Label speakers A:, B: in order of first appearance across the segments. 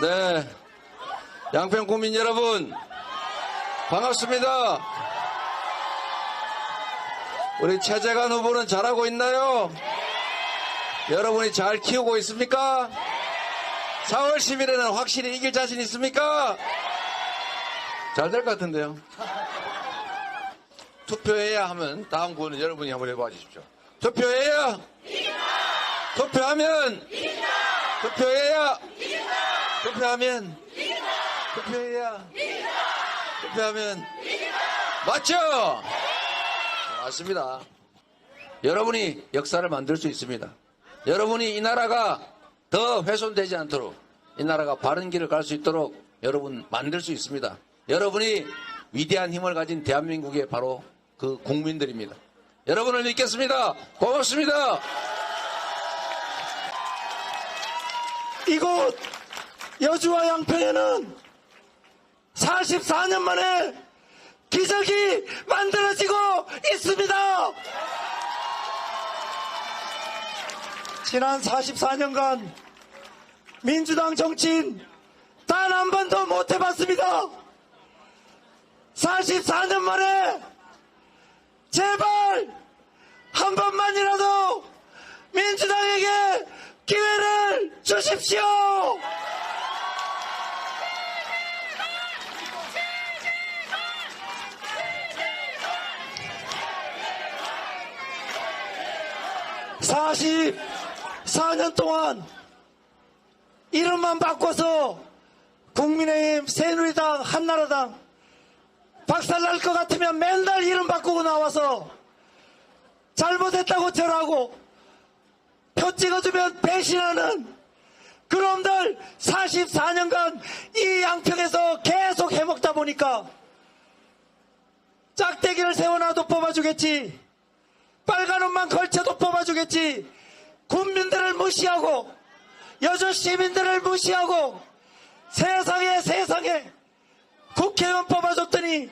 A: 네. 양평 국민 여러분, 반갑습니다. 우리 최재관 후보는 잘하고 있나요? 여러분이 잘 키우고 있습니까? 4월 10일에는 확실히 이길 자신 있습니까? 잘 될 것 같은데요. 투표해야 하면 다음 구호는 여러분이 한번 해봐 주십시오. 투표해야? 투표하면? 투표해야? 투표하면? 투표해야? 투표하면? 맞죠? 맞습니다. 여러분이 역사를 만들 수 있습니다. 여러분이 이 나라가 더 훼손되지 않도록 이 나라가 바른 길을 갈 수 있도록 여러분 만들 수 있습니다. 여러분이 위대한 힘을 가진 대한민국의 바로 그 국민들입니다. 여러분을 믿겠습니다. 고맙습니다.
B: 이곳 여주와 양평에는 44년 만에 기적이 만들어지고 있습니다. 지난 44년간 민주당 정치인 단 한 번도 못 해봤습니다. 44년 만에 제발 한 번만이라도 민주당에게 기회를 주십시오. (44년) 동안 이름만 바꿔서 국민의힘 새누리당 한나라당 박살날 것 같으면 맨날 이름 바꾸고 나와서 잘못했다고 절하고 표 찍어주면 배신하는 그놈들 44년간 이 양평에서 계속 해먹다 보니까 짝대기를 세워놔도 뽑아주겠지 빨간 옷만 걸쳐도 뽑아주겠지 국민들을 무시하고 여주 시민들을 무시하고 세상에 세상에 국회의원 뽑아줬더니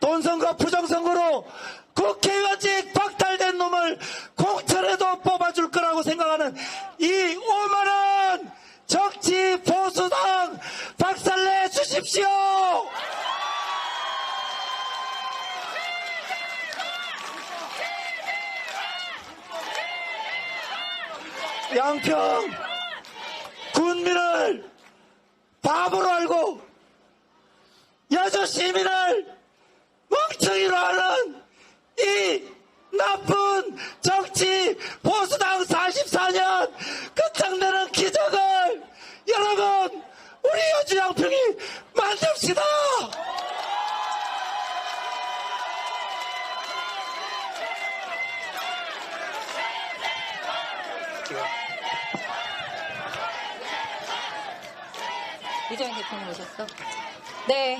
B: 돈선거 부정선거로 국회의원직 박탈된 놈을 공천에도 뽑아줄 거라고 생각하는 이 오만한 정치 보수당 박살내 주십시오. 양평 군민을 바보로 알고 여주 시민을 멍청이로 하는 이 나쁜 정치 보수당 44년 끝장내는 기적을 여러분 우리 여주 양평이 만듭시다.
C: 이정현 대표님 오셨어? 네.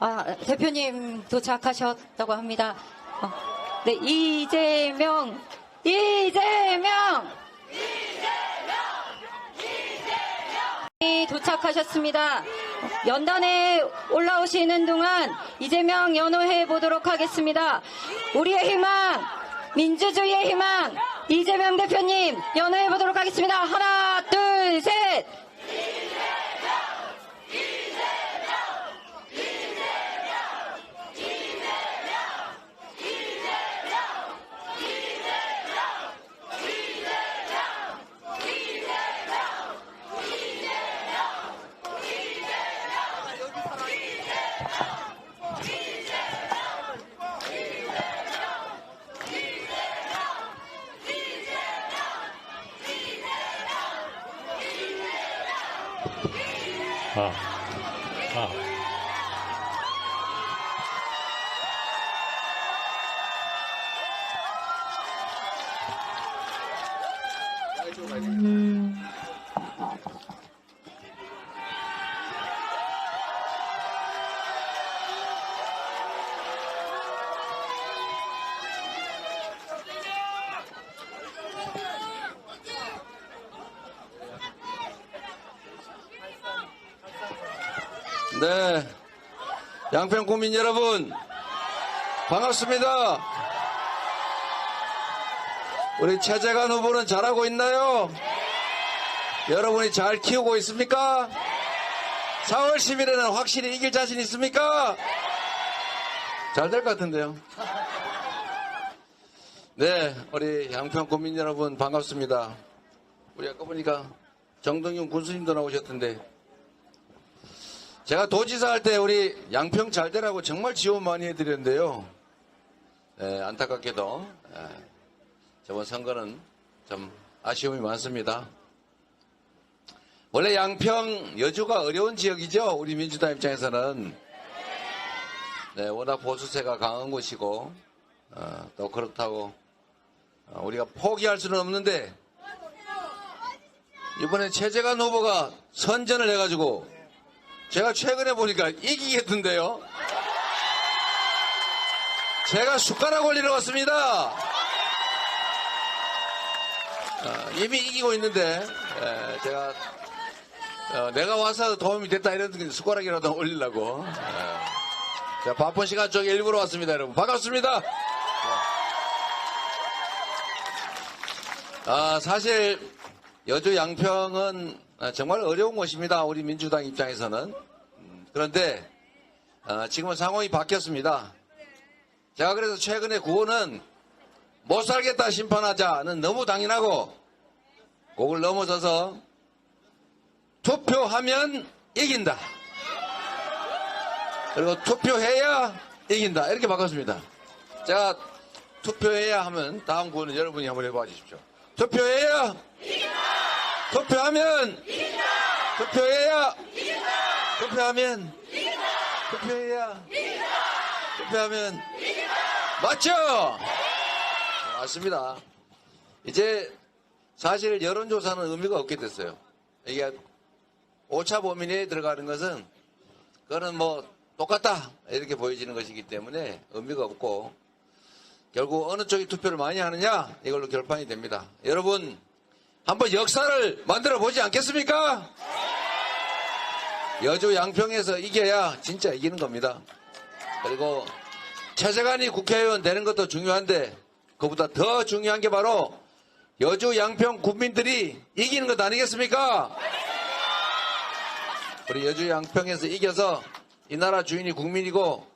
C: 아, 대표님 도착하셨다고 합니다. 어, 네, 이재명, 이재명! 이재명! 도착하셨습니다. 연단에 올라오시는 동안 이재명 연호해 보도록 하겠습니다. 우리의 희망, 민주주의의 희망, 이재명 대표님 연호해 보도록 하겠습니다. 하나, 둘, 셋!
A: 네. 양평 국민 여러분, 반갑습니다. 우리 최재관 후보는 잘하고 있나요? 여러분이 잘 키우고 있습니까? 4월 10일에는 확실히 이길 자신 있습니까? 잘 될 것 같은데요. 네, 우리 양평 국민 여러분 반갑습니다. 우리 아까 보니까 정동윤 군수님도 나오셨던데 제가 도지사 할 때 우리 양평 잘 되라고 정말 지원 많이 해드렸는데요. 네, 안타깝게도 예, 저번 선거는 좀 아쉬움이 많습니다. 원래 양평 여주가 어려운 지역이죠. 우리 민주당 입장에서는 네, 워낙 보수세가 강한 곳이고 어, 또 그렇다고 어, 우리가 포기할 수는 없는데 이번에 최재관 후보가 선전을 해가지고 제가 최근에 보니까 이기겠던데요. 제가 숟가락 올리러 왔습니다. 어, 이미 이기고 있는데 에, 제가 어, 내가 와서 도움이 됐다 이런 숟가락이라도 올리려고 에, 자, 바쁜 시간 쪽에 일부러 왔습니다 여러분 반갑습니다. 아, 사실 여주 양평은 정말 어려운 곳입니다. 우리 민주당 입장에서는. 음, 그런데 어, 지금은 상황이 바뀌었습니다. 제가 그래서 최근에 구호는 못 살겠다 심판하자는 너무 당연하고 그걸 넘어서서 투표하면 이긴다. 그리고 투표해야 이긴다. 이렇게 바꿨습니다. 제가 투표해야 하면 다음 구호는 여러분이 한번 해봐 주십시오. 투표해야 투표하면 투표해야 투표하면 투표해야 투표하면 맞죠? 맞습니다. 이제 사실 여론조사는 의미가 없게 됐어요. 이게 오차 범위 내에 들어가는 것은 그거는 뭐 똑같다 이렇게 보여지는 것이기 때문에 의미가 없고 결국 어느 쪽이 투표를 많이 하느냐 이걸로 결판이 됩니다. 여러분 한번 역사를 만들어 보지 않겠습니까? 여주 양평에서 이겨야 진짜 이기는 겁니다. 그리고 최재관이 국회의원 되는 것도 중요한데 그보다 더 중요한 게 바로 여주 양평 국민들이 이기는 것 아니겠습니까? 우리 여주 양평에서 이겨서 이 나라 주인이 국민이고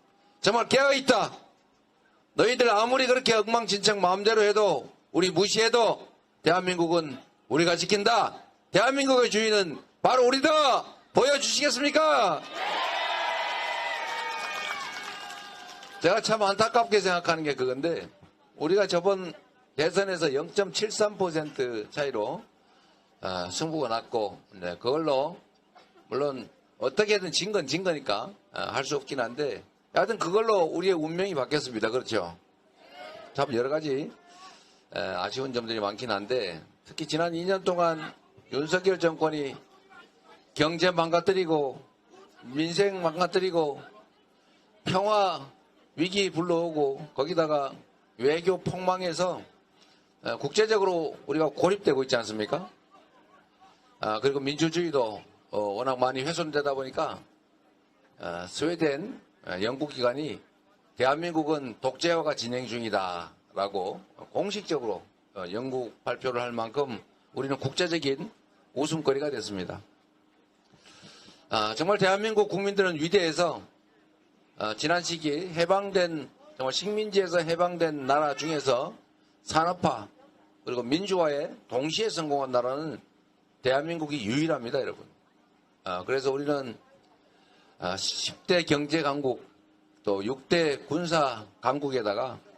A: 정말 깨어있다. 너희들 아무리 그렇게 엉망진창 마음대로 해도 우리 무시해도 대한민국은 우리가 지킨다. 대한민국의 주인은 바로 우리다. 보여주시겠습니까? 제가 참 안타깝게 생각하는 게 그건데 우리가 저번 대선에서 0.73% 차이로 아, 승부가 났고 네, 그걸로 물론 어떻게든 진 건진 거니까 할수 없긴 한데 하여튼 그걸로 우리의 운명이 바뀌었습니다. 그렇죠? 참 여러 가지 에, 아쉬운 점들이 많긴 한데 특히 지난 2년 동안 윤석열 정권이 경제 망가뜨리고 민생 망가뜨리고 평화 위기 불러오고 거기다가 외교 폭망해서 에, 국제적으로 우리가 고립되고 있지 않습니까? 아, 그리고 민주주의도 어, 워낙 많이 훼손되다 보니까 어, 스웨덴 어, 연구기관이 대한민국은 독재화가 진행 중이다라고 공식적으로 어, 영국 발표를 할 만큼 우리는 국제적인 웃음거리가 됐습니다. 아, 정말 대한민국 국민들은 위대해서 어, 지난 시기 해방된 정말 식민지에서 해방된 나라 중에서 산업화 그리고 민주화에 동시에 성공한 나라는 대한민국이 유일합니다, 여러분. 아, 그래서 우리는 아, 10대 경제 강국 또 6대 군사 강국에다가 아,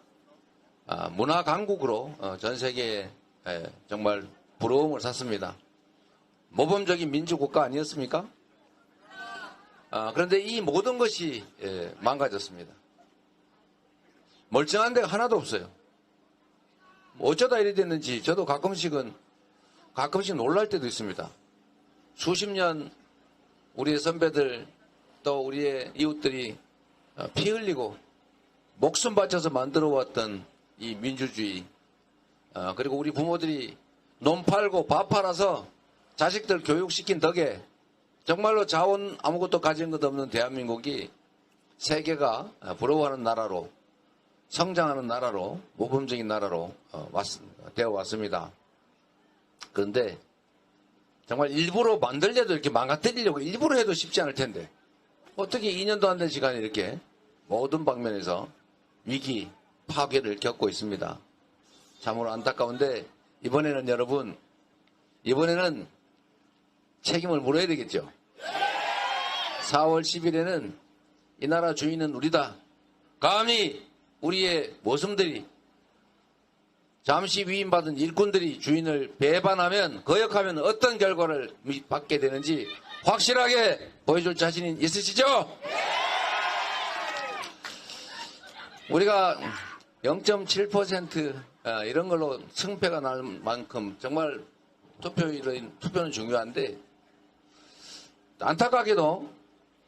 A: 문화 강국으로 어, 전 세계에 에, 정말 부러움을 샀습니다. 모범적인 민주국가 아니었습니까? 아, 그런데 이 모든 것이 예, 망가졌습니다. 멀쩡한 데가 하나도 없어요. 뭐 어쩌다 이래 됐는지 저도 가끔씩은 가끔씩 놀랄 때도 있습니다. 수십 년 우리의 선배들 또 우리의 이웃들이 어, 피 흘리고 목숨 바쳐서 만들어 왔던 이 민주주의 어, 그리고 우리 부모들이 논 팔고 밥 팔아서 자식들 교육시킨 덕에 정말로 자원 아무것도 가진 것 없는 대한민국이 세계가 어, 부러워하는 나라로 성장하는 나라로 모범적인 나라로 어, 왔, 되어 왔습니다. 그런데 정말 일부러 만들려도 이렇게 망가뜨리려고 일부러 해도 쉽지 않을 텐데 어떻게 2년도 안 된 시간에 이렇게 모든 방면에서 위기, 파괴를 겪고 있습니다. 참으로 안타까운데 이번에는 여러분 이번에는 책임을 물어야 되겠죠. 4월 10일에는 이 나라 주인은 우리다. 감히 우리의 모습들이 잠시 위임받은 일꾼들이 주인을 배반하면 거역하면 어떤 결과를 받게 되는지 확실하게 보여줄 자신이 있으시죠? 우리가 0.7% 어, 이런 걸로 승패가 날 만큼 정말 투표율은 투표는 중요한데 안타깝게도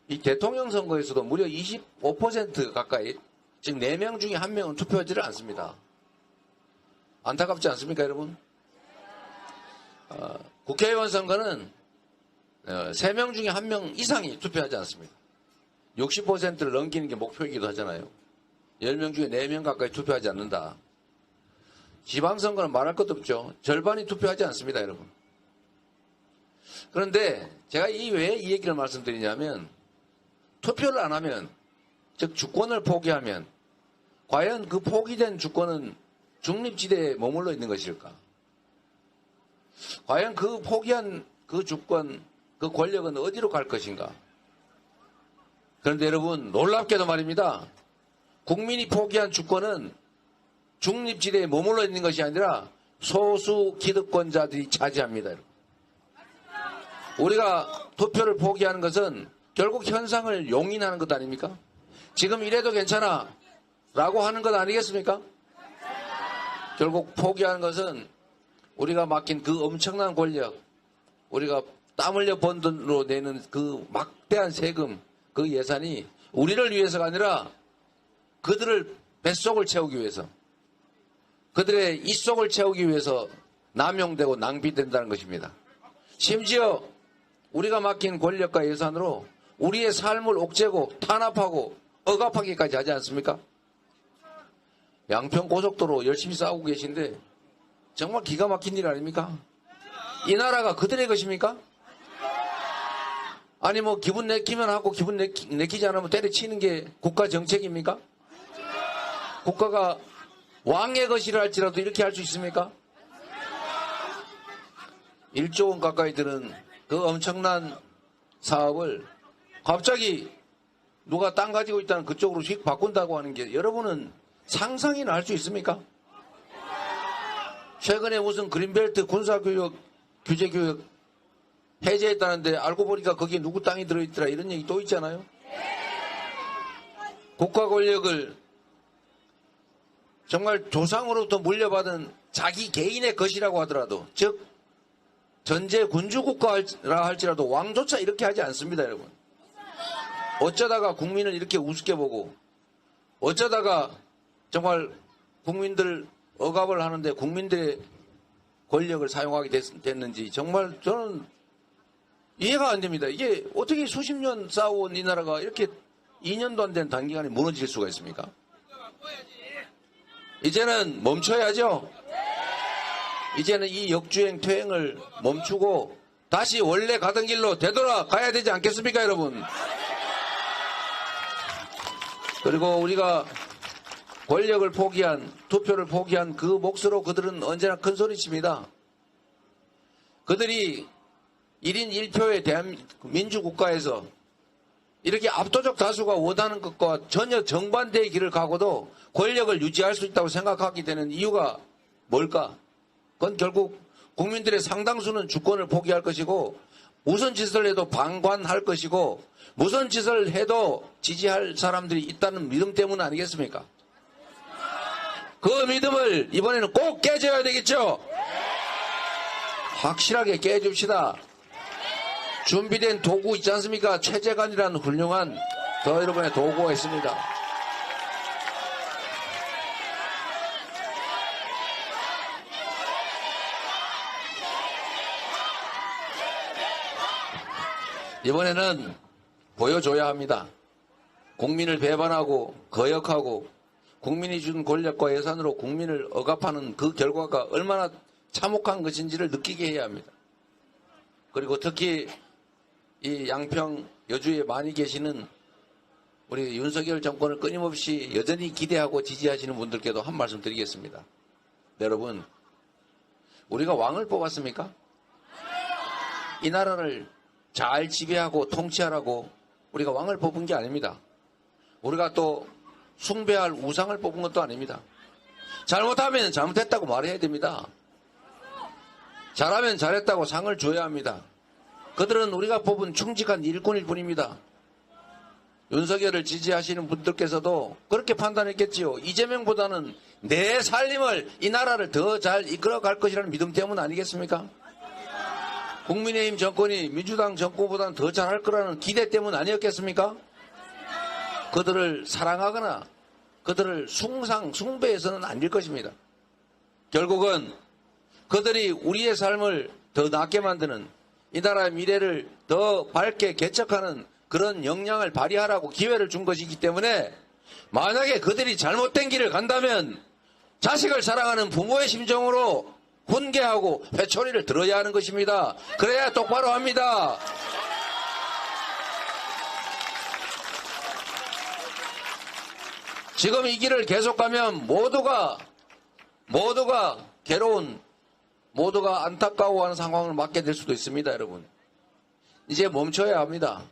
A: 이 대통령 선거에서도 무려 25% 가까이 즉 4명 중에 1명은 투표하지를 않습니다. 안타깝지 않습니까, 여러분? 어, 국회의원 선거는 어, 3명 중에 1명 이상이 투표하지 않습니다. 60%를 넘기는 게 목표이기도 하잖아요. 10명 중에 4명 가까이 투표하지 않는다. 지방선거는 말할 것도 없죠. 절반이 투표하지 않습니다, 여러분. 그런데 제가 이 왜 이 얘기를 말씀드리냐면 투표를 안 하면 즉 주권을 포기하면 과연 그 포기된 주권은 중립지대에 머물러 있는 것일까? 과연 그 포기한 그 주권, 그 권력은 어디로 갈 것인가? 그런데 여러분 놀랍게도 말입니다. 국민이 포기한 주권은 중립지대에 머물러 있는 것이 아니라 소수 기득권자들이 차지합니다. 우리가 투표를 포기하는 것은 결국 현상을 용인하는 것 아닙니까? 지금 이래도 괜찮아 라고 하는 것 아니겠습니까? 결국 포기하는 것은 우리가 맡긴 그 엄청난 권력, 우리가 땀 흘려 번 돈으로 내는 그 막대한 세금, 그 예산이 우리를 위해서가 아니라 그들을 뱃속을 채우기 위해서, 그들의 입속을 채우기 위해서 남용되고 낭비된다는 것입니다. 심지어 우리가 맡긴 권력과 예산으로 우리의 삶을 옥죄고 탄압하고 억압하기까지 하지 않습니까? 양평 고속도로 열심히 싸우고 계신데 정말 기가 막힌 일 아닙니까? 이 나라가 그들의 것입니까? 아니 뭐 기분 내키면 하고 기분 내키, 내키지 않으면 때려치는 게 국가 정책입니까? 국가가 왕의 것이라 할지라도 이렇게 할 수 있습니까? 1조 원 가까이 드는 그 엄청난 사업을 갑자기 누가 땅 가지고 있다는 그쪽으로 휙 바꾼다고 하는 게 여러분은 상상이나 할 수 있습니까? 최근에 무슨 그린벨트 군사교육, 규제교육 해제했다는데 알고 보니까 거기에 누구 땅이 들어있더라 이런 얘기 또 있잖아요. 국가 권력을 정말 조상으로부터 물려받은 자기 개인의 것이라고 하더라도 즉 전제 군주국가라 할지라도 왕조차 이렇게 하지 않습니다 여러분. 어쩌다가 국민을 이렇게 우습게 보고 어쩌다가 정말 국민들 억압을 하는데 국민들의 권력을 사용하게 됐, 는지 정말 저는 이해가 안 됩니다. 이게 어떻게 수십 년 싸워온 이 나라가 이렇게 2년도 안 된 단기간에 무너질 수가 있습니까? 이제는 멈춰야죠. 이제는 이 역주행 퇴행을 멈추고 다시 원래 가던 길로 되돌아가야 되지 않겠습니까, 여러분? 그리고 우리가 권력을 포기한, 투표를 포기한 그 몫으로 그들은 언제나 큰 소리 칩니다. 그들이 1인 1표의 대한 민주 국가에서 이렇게 압도적 다수가 원하는 것과 전혀 정반대의 길을 가고도 권력을 유지할 수 있다고 생각하게 되는 이유가 뭘까? 그건 결국 국민들의 상당수는 주권을 포기할 것이고 무슨 짓을 해도 방관할 것이고 무슨 짓을 해도 지지할 사람들이 있다는 믿음 때문 아니겠습니까? 그 믿음을 이번에는 꼭 깨져야 되겠죠? 확실하게 깨줍시다. 준비된 도구 있지 않습니까? 최재관이라는 훌륭한 더 여러분의 도구가 있습니다. 이번에는 보여줘야 합니다. 국민을 배반하고 거역하고 국민이 준 권력과 예산으로 국민을 억압하는 그 결과가 얼마나 참혹한 것인지를 느끼게 해야 합니다. 그리고 특히 이 양평 여주에 많이 계시는 우리 윤석열 정권을 끊임없이 여전히 기대하고 지지하시는 분들께도 한 말씀 드리겠습니다. 여러분, 우리가 왕을 뽑았습니까? 이 나라를 잘 지배하고 통치하라고 우리가 왕을 뽑은 게 아닙니다. 우리가 또 숭배할 우상을 뽑은 것도 아닙니다. 잘못하면 잘못했다고 말해야 됩니다. 잘하면 잘했다고 상을 줘야 합니다. 그들은 우리가 뽑은 충직한 일꾼일 뿐입니다. 윤석열을 지지하시는 분들께서도 그렇게 판단했겠지요. 이재명보다는 내 살림을 이 나라를 더 잘 이끌어 갈 것이라는 믿음 때문 아니겠습니까? 국민의힘 정권이 민주당 정권보다는 더 잘할 거라는 기대 때문 아니었겠습니까? 그들을 사랑하거나 그들을 숭상, 숭배해서는 안될 것입니다. 결국은 그들이 우리의 삶을 더 낫게 만드는 이 나라의 미래를 더 밝게 개척하는 그런 역량을 발휘하라고 기회를 준 것이기 때문에 만약에 그들이 잘못된 길을 간다면 자식을 사랑하는 부모의 심정으로 훈계하고 회초리를 들어야 하는 것입니다. 그래야 똑바로 합니다. 지금 이 길을 계속 가면 모두가 모두가 괴로운 모두가 안타까워하는 상황을 맞게 될 수도 있습니다, 여러분. 이제 멈춰야 합니다.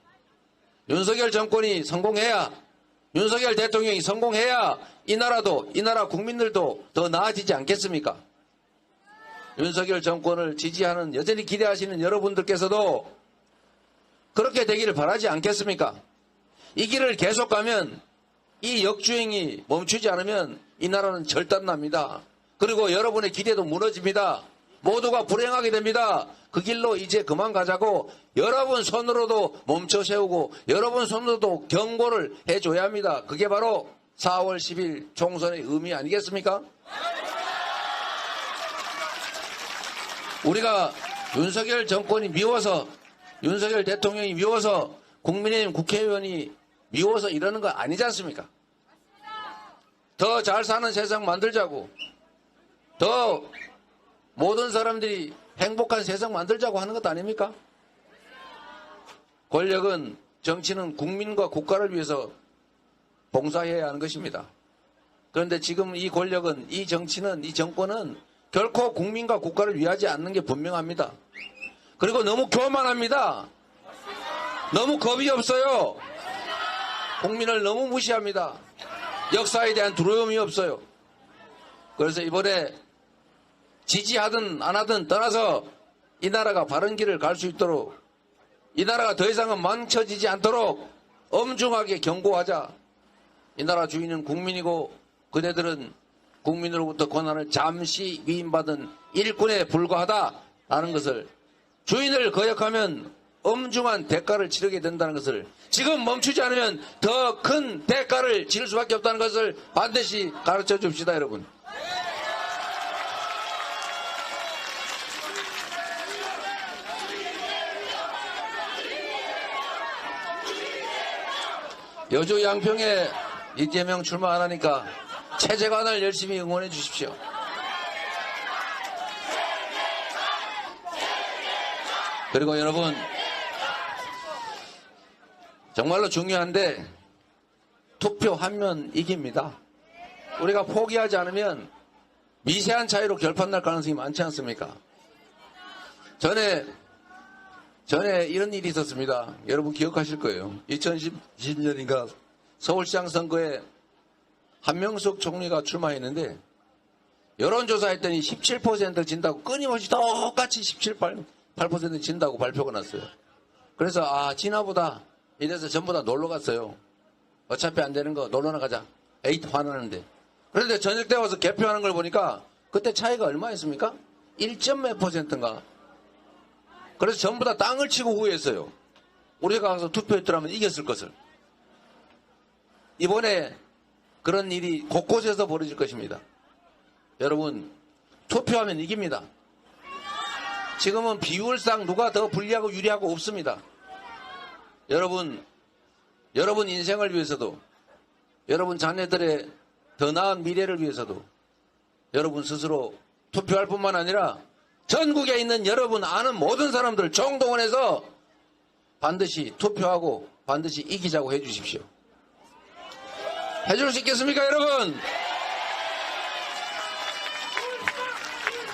A: 윤석열 정권이 성공해야 윤석열 대통령이 성공해야 이 나라도 이 나라 국민들도 더 나아지지 않겠습니까? 윤석열 정권을 지지하는 여전히 기대하시는 여러분들께서도 그렇게 되기를 바라지 않겠습니까? 이 길을 계속 가면 이 역주행이 멈추지 않으면 이 나라는 절단납니다. 그리고 여러분의 기대도 무너집니다. 모두가 불행하게 됩니다. 그 길로 이제 그만 가자고 여러분 손으로도 멈춰 세우고 여러분 손으로도 경고를 해줘야 합니다. 그게 바로 4월 10일 총선의 의미 아니겠습니까? 우리가 윤석열 정권이 미워서 윤석열 대통령이 미워서 국민의힘 국회의원이 미워서 이러는 거 아니지 않습니까? 더 잘 사는 세상 만들자고 더 모든 사람들이 행복한 세상 만들자고 하는 것 아닙니까? 권력은 정치는 국민과 국가를 위해서 봉사해야 하는 것입니다. 그런데 지금 이 권력은 이 정치는 이 정권은 결코 국민과 국가를 위하지 않는 게 분명합니다. 그리고 너무 교만합니다. 너무 겁이 없어요. 국민을 너무 무시합니다. 역사에 대한 두려움이 없어요. 그래서 이번에 지지하든 안 하든 떠나서 이 나라가 바른 길을 갈 수 있도록 이 나라가 더 이상은 망쳐지지 않도록 엄중하게 경고하자. 이 나라 주인은 국민이고 그대들은 국민으로부터 권한을 잠시 위임받은 일꾼에 불과하다라는 것을 주인을 거역하면 엄중한 대가를 치르게 된다는 것을 지금 멈추지 않으면 더 큰 대가를 치를 수밖에 없다는 것을 반드시 가르쳐 줍시다 여러분. 여주 양평에 이재명 출마 안 하니까 체제관을 열심히 응원해 주십시오. 그리고 여러분 정말로 중요한데 투표하면 이깁니다. 우리가 포기하지 않으면 미세한 차이로 결판 날 가능성이 많지 않습니까? 전에 전에 이런 일이 있었습니다. 여러분 기억하실 거예요. 2010년인가 서울시장 선거에 한명숙 총리가 출마했는데 여론조사 했더니 17% 진다고 끊임없이 똑같이 17, 8% 진다고 발표가 났어요. 그래서 아 지나보다 이래서 전부 다 놀러 갔어요. 어차피 안 되는 거 놀러나 가자. 에이트 화나는데. 그런데 저녁 때 와서 개표하는 걸 보니까 그때 차이가 얼마였습니까? 1점 몇 퍼센트인가? 그래서 전부 다 땅을 치고 후회했어요. 우리가 가서 투표했더라면 이겼을 것을. 이번에 그런 일이 곳곳에서 벌어질 것입니다. 여러분, 투표하면 이깁니다. 지금은 비율상 누가 더 불리하고 유리하고 없습니다. 여러분, 여러분 인생을 위해서도, 여러분 자녀들의 더 나은 미래를 위해서도, 여러분 스스로 투표할 뿐만 아니라 전국에 있는 여러분 아는 모든 사람들 총동원해서 반드시 투표하고 반드시 이기자고 해주십시오. 해줄 수 있겠습니까, 여러분?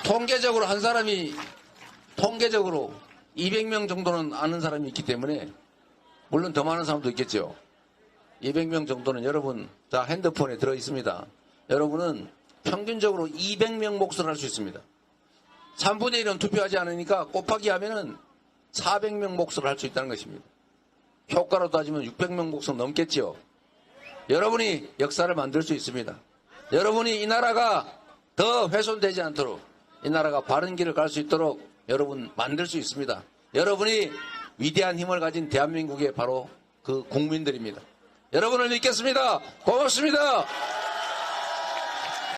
A: 통계적으로 한 사람이 통계적으로 200명 정도는 아는 사람이 있기 때문에 물론 더 많은 사람도 있겠죠. 200명 정도는 여러분 다 핸드폰에 들어 있습니다. 여러분은 평균적으로 200명 몫을 할수 있습니다. 3분의 1은 투표하지 않으니까 곱하기 하면은 400명 몫을 할수 있다는 것입니다. 효과로 따지면 600명 몫은 넘겠죠. 여러분이 역사를 만들 수 있습니다. 여러분이 이 나라가 더 훼손되지 않도록 이 나라가 바른 길을 갈 수 있도록 여러분 만들 수 있습니다. 여러분이 위대한 힘을 가진 대한민국의 바로 그 국민들입니다. 여러분을 믿겠습니다. 고맙습니다.